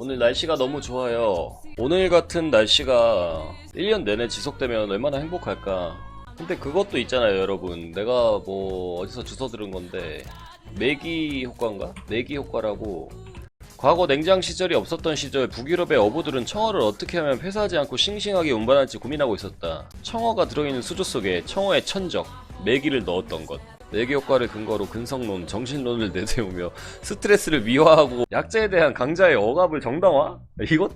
오늘 날씨가 너무 좋아요. 오늘 같은 날씨가 1년 내내 지속되면 얼마나 행복할까. 근데 그것도 있잖아요, 여러분. 내가 뭐 어디서 주워 들은 건데 매기 효과인가? 내기 효과라고 과거 냉장 시절이 없었던 시절 북유럽의 어부들은 청어를 어떻게 하면 폐사하지 않고 싱싱하게 운반할지 고민하고 있었다. 청어가 들어있는 수조 속에 청어의 천적, 매기를 넣었던 것. 매기 효과를 근거로 근성론, 정신론을 내세우며 스트레스를 미화하고 약자에 대한 강자의 억압을 정당화? 이것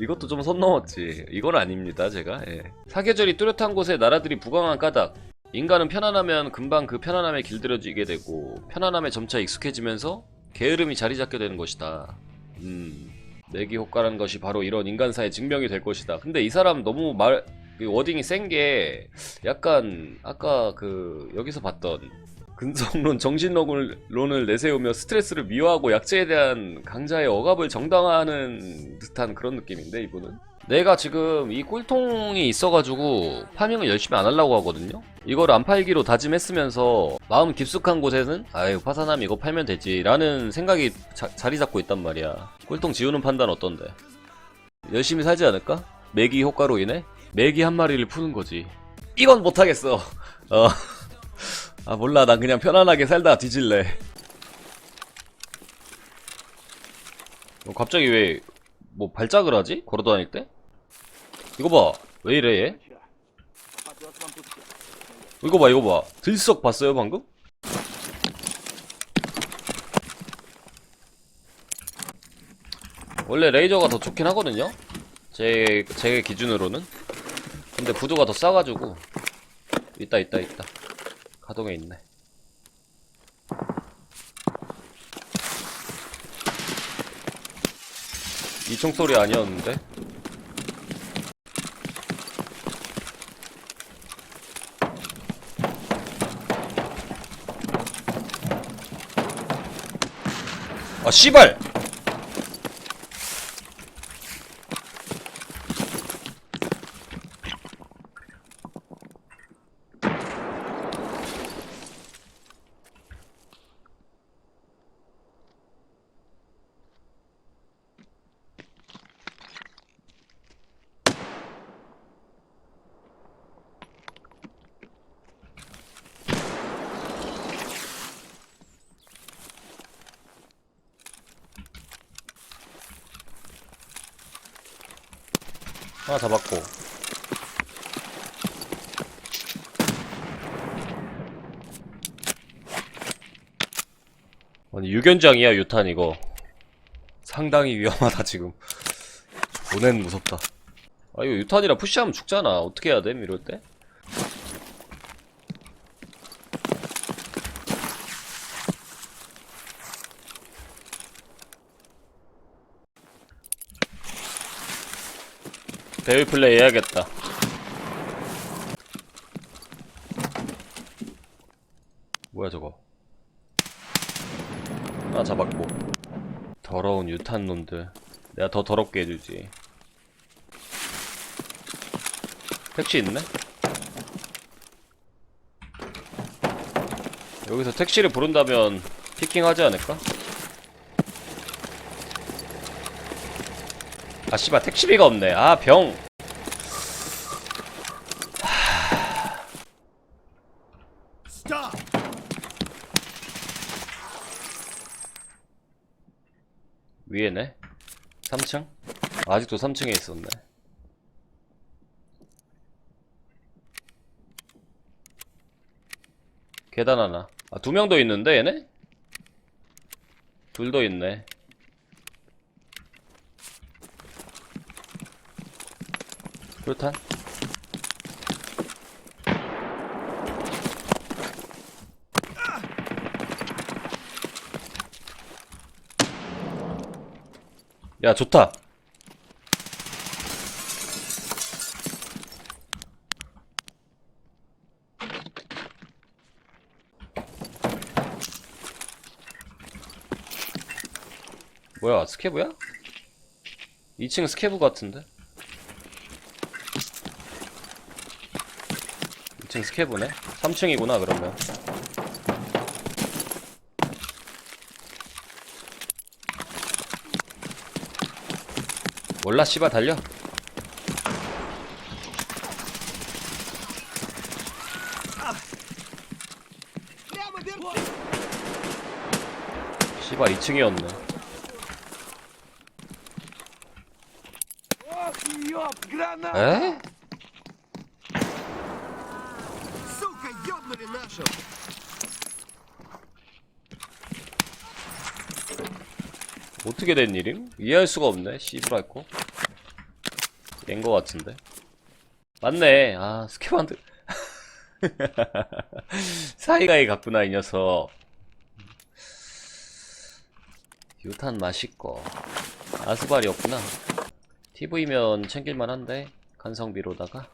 이것도 좀 선 넘었지. 이건 아닙니다, 제가. 예. 사계절이 뚜렷한 곳에 나라들이 부강한 까닭. 인간은 편안하면 금방 그 편안함에 길들여지게 되고 편안함에 점차 익숙해지면서 게으름이 자리 잡게 되는 것이다. 음, 내기 효과라는 것이 바로 이런 인간사의 증명이 될 것이다. 근데 이 사람 너무 말, 그 워딩이 센 게 약간 아까 그 여기서 봤던 근성론, 정신론을 내세우며 스트레스를 미화하고 약자에 대한 강자의 억압을 정당화하는 듯한 그런 느낌인데 이분은? 내가 지금 이 꿀통이 있어가지고 파밍을 열심히 안 하려고 하거든요. 이걸 안 팔기로 다짐했으면서 마음 깊숙한 곳에는 아유 파산함 이거 팔면 되지 라는 생각이 자, 자리 잡고 있단 말이야. 꿀통 지우는 판단 어떤데? 열심히 살지 않을까? 매기 효과로 인해? 매기 한 마리를 푸는 거지. 이건 못하겠어. 어. 아 몰라 난 그냥 편안하게 살다 뒤질래 어, 갑자기 왜 뭐 발작을 하지? 걸어다닐 때? 이거 봐. 왜 이래 얘? 이거 봐 이거 봐. 들썩 봤어요 방금? 원래 레이저가 더 좋긴 하거든요? 제, 제 기준으로는 근데 부두가 더 싸가지고 있다 있다 있다 가동에 있네 이 총소리 아니었는데? 아 씨발! 하나 잡았고. 아니 유견장이야 유탄 이거. 상당히 위험하다 지금. 보낸 무섭다. 아 이거 유탄이라 푸시하면 죽잖아. 어떻게 해야 됨? 이럴 때? 배울 플레이 해야겠다. 뭐야 저거? 하나 잡았고. 더러운 유탄 놈들. 내가 더 더럽게 해주지. 택시 있네? 여기서 택시를 부른다면 피킹하지 않을까? 아 씨발 택시비가 없네 아 병! 위에네 3층? 아직도 3층에 있었네 계단 하나 아 두 명 더 있는데 얘네? 둘 더 있네 그렇단 야 좋다 뭐야 스케브야? 2층 스케브 같은데? 2층 스케브네? 3층이구나 그러면 몰라 씨발 달려 씨발 2층이었네 에? 어떻게 된 일임? 이해할 수가 없네 씨발 거 낸거 같은데. 맞네. 아 스케반드 사이가이 갔구나 이 녀석. 유탄 맛있고 아스발이었구나. TV면 챙길만 한데 간성비로다가.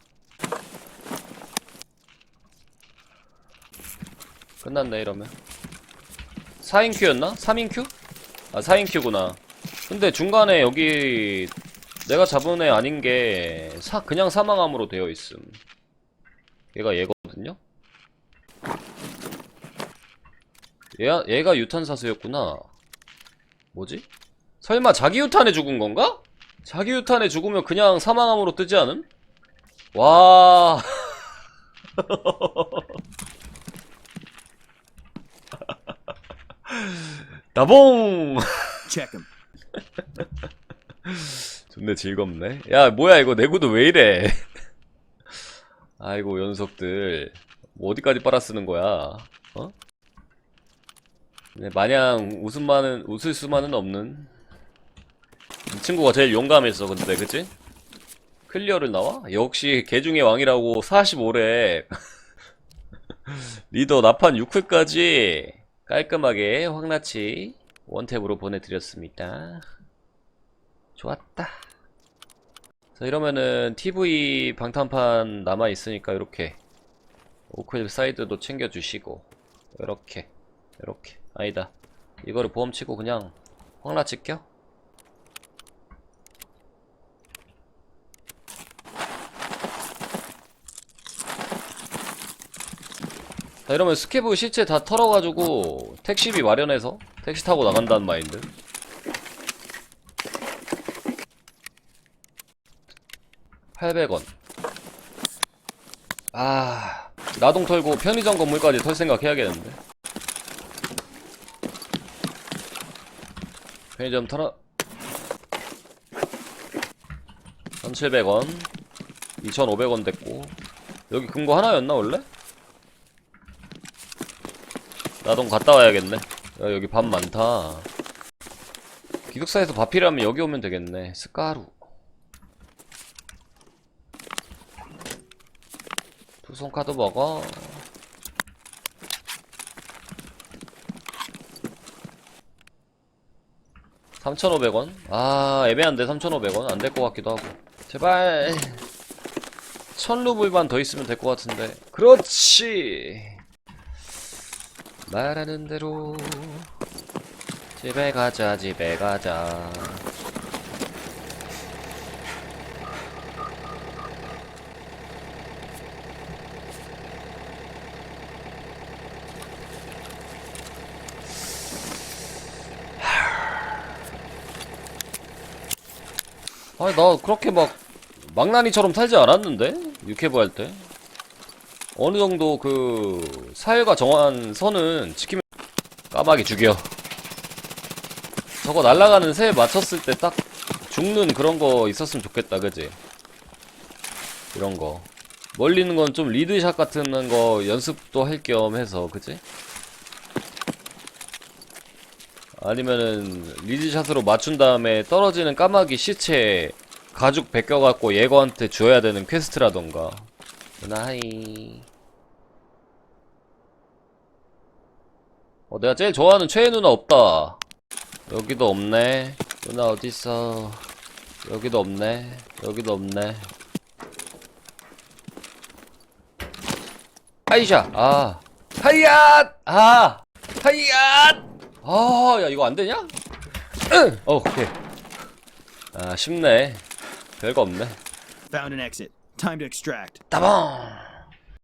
끝났네 이러면. 4인큐였나? 3인큐? 아 4인큐구나 근데 중간에 여기 내가 잡은 애 아닌 게 사, 그냥 사망함으로 되어 있음 얘가 얘거든요? 얘, 얘가 유탄사수였구나 뭐지? 설마 자기 유탄에 죽은 건가? 자기 유탄에 죽으면 그냥 사망함으로 뜨지 않음? 와 나봉. 존내 즐겁네. 야, 뭐야, 이거 내구도 왜 이래? 아이고, 연속들. 뭐 어디까지 빨아 쓰는 거야? 어? 네, 마냥 웃음만은, 웃을 수만은 없는. 이 친구가 제일 용감했어, 근데, 그치? 클리어를 나와? 역시, 개중의 왕이라고 45래. 리더 나판 6회까지 깔끔하게 황나치 원탭으로 보내드렸습니다. 좋았다. 자, 이러면은 TV 방탄판 남아 있으니까 이렇게 오클 사이드도 챙겨주시고 이렇게 이렇게 아니다. 이거를 보험 치고 그냥 황라 찍겨? 자 이러면 스케브 시체 다 털어가지고 택시비 마련해서 택시 타고 나간다는 마인드 800원. 아, 나동 털고 편의점 건물까지 털 생각 해야겠는데. 편의점 털어. 1700원. 2500원 됐고. 여기 금고 하나였나, 원래? 나동 갔다 와야겠네. 야, 여기 밥 많다. 기숙사에서 밥 필요하면 여기 오면 되겠네. 스카루. 투손 카드 먹어. 삼천오백 원? 아, 애매한데, 삼천오백 원? 안 될 것 같기도 하고. 제발. 천 루블만 더 있으면 될 것 같은데. 그렇지! 말하는 대로. 집에 가자, 집에 가자. 아니 나 그렇게 막 망나니처럼 살지 않았는데 유캐브 할때 어느 정도 그 사회가 정한 선은 지키면 까마귀 죽여. 저거 날아가는 새에 맞췄을 때 딱 죽는 그런 거 있었으면 좋겠다 그지? 이런 거. 멀리 있는 건 좀 리드샷 같은 거 연습도 할 겸 해서 그지? 아니면은 리드샷으로 맞춘 다음에 떨어지는 까마귀 시체 가죽 벗겨갖고 예거한테 줘야 되는 퀘스트라던가 나이 어 내가 제일 좋아하는 최애 누나 없다 여기도 없네 누나 어딨어 여기도 없네 여기도 없네 하이샤 아 하이앗 아 하이앗 아, 야, 이거 안 되냐? 응! 어, 오케이. 아, 쉽네. 별거 없네. Found an exit. Time to extract. 따봉!